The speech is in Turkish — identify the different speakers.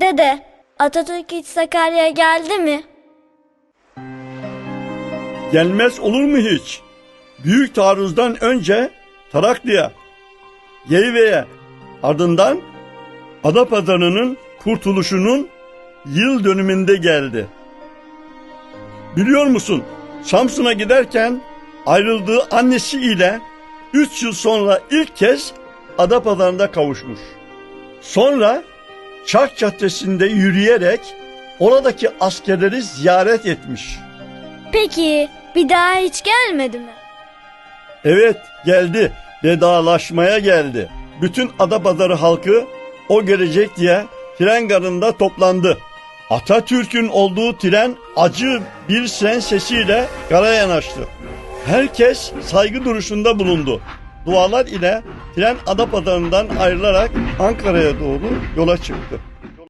Speaker 1: Dede, Atatürk hiç Sakarya'ya geldi mi?
Speaker 2: Gelmez olur mu hiç? Büyük taarruzdan önce Taraklı'ya, Yeyve'ye, ardından Adapazarı'nın kurtuluşunun yıl dönümünde geldi. Biliyor musun? Samsun'a giderken ayrıldığı annesi ile 3 yıl sonra ilk kez Adapazarı'nda kavuşmuş. Sonra Çark Caddesi'nde yürüyerek oradaki askerleri ziyaret etmiş.
Speaker 1: Peki, bir daha hiç gelmedi mi?
Speaker 2: Evet geldi. Vedalaşmaya geldi. Bütün Adapazarı halkı o gelecek diye tren garında toplandı. Atatürk'ün olduğu tren acı bir sen sesiyle gara yanaştı. Herkes saygı duruşunda bulundu. Dualar ile tren Adapazarı'ndan ayrılarak Ankara'ya doğru yola çıktı.